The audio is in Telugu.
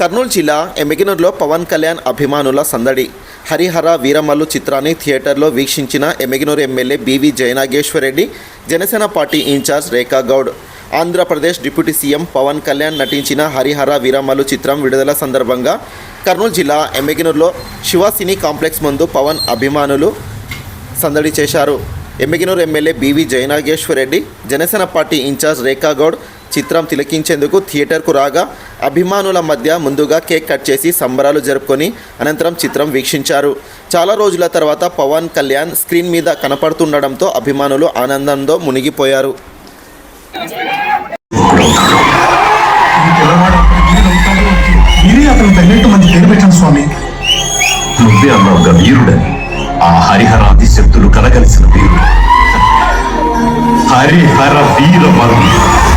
కర్నూలు జిల్లా ఎమ్మిగినూరులో పవన్ కళ్యాణ్ అభిమానుల సందడి. హరిహర వీరమల్లు చిత్రాన్ని థియేటర్లో వీక్షించిన Emmiganur MLA BV Jayanageswara Reddy Janasena party incharge Rekha Goud. Andhra Pradesh deputy CM Pawan Kalyan నటించిన హరిహర వీరమల్లు చిత్రం విడుదల సందర్భంగా కర్నూలు జిల్లా ఎమ్మిగినూరులో శివ సినీ కాంప్లెక్స్ ముందు పవన్ అభిమానులు సందడి చేశారు. Emmiganur MLA BV Jayanageswara Reddy Janasena party incharge Rekha Goud చిత్రం తిలకించేందుకు థియేటర్కు రాగా అభిమానుల మధ్య ముందుగా కేక్ కట్ చేసి సంబరాలు జరుపుకొని అనంతరం చిత్రం వీక్షించారు. చాలా రోజుల తర్వాత పవన్ కళ్యాణ్ స్క్రీన్ మీద కనపడుతుండడంతో అభిమానులు ఆనందంతో మునిగిపోయారు. స్వామి. నువ్వే వీరుడని. ఆ హరిహరాది శక్తులు కలగలిసిన ഹരിഹര വീരമന്ത്രി